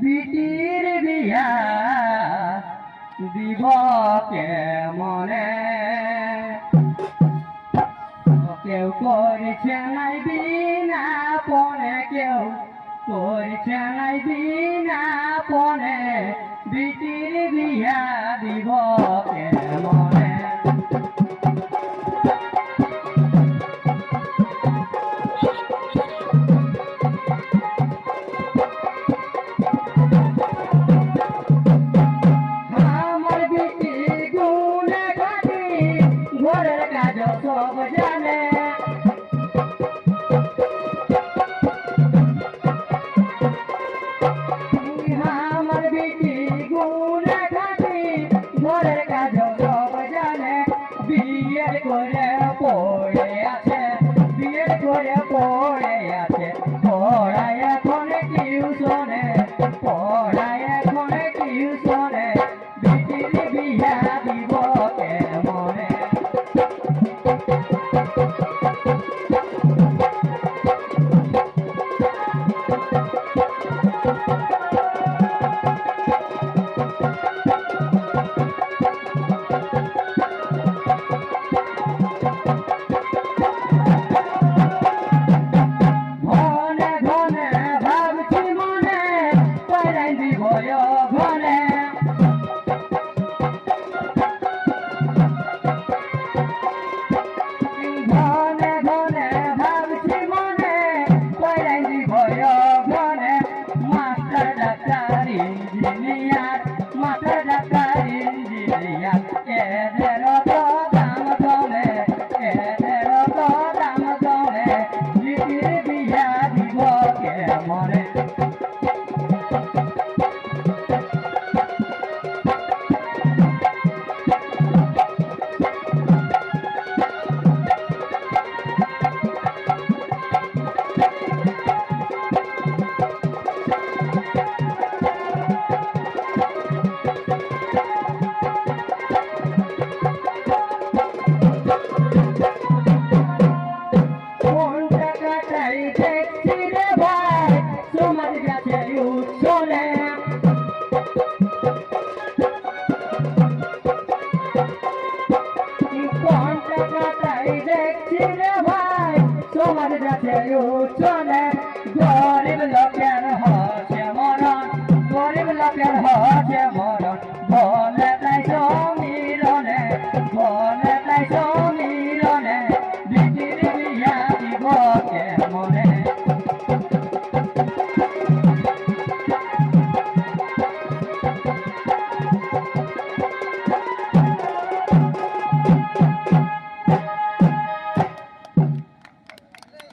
বিটির বিয়া দিব কেমনে? কেউ করছে নাই বিনা পনে কেউ করছে নাই বিনা পনে বিটির বিয়া দিব பொழியல் கொல போய் amores গেছে উচ্চনে গরিব লোকের হাসে মরণ গরিব লোকের হাসে মরণ। বলে তাই